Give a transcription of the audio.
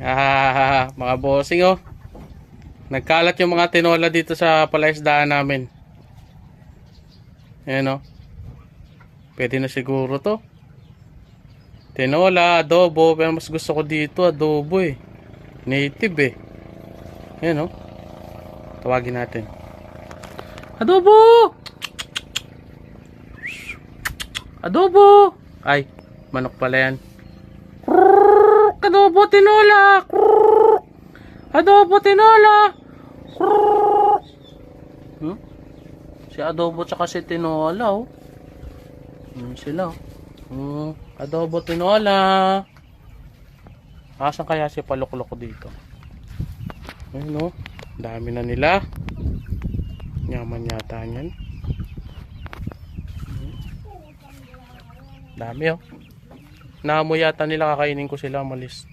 Ah, mga bossing oh. Nagkalat yung mga tinola dito sa palaisdaan namin. Ayan oh. Pwede na siguro to. Tinola, adobo. Pero mas gusto ko dito, adobo eh. Native eh. Ayan oh. Tawagin natin. Adobo! Adobo! Ay, manok pala yan. Adobo tinola! Krrrr, Adobo tinola! Hmm? Si adobo tsaka si tinola oh. Hmm, sila oh. Hmm, adobo tinola. Asan kaya si paluklok dito? Ayun oh. Dami na nila. Yaman yata yan. Dami oh. Naamoy yata nila kakainin ko sila malis.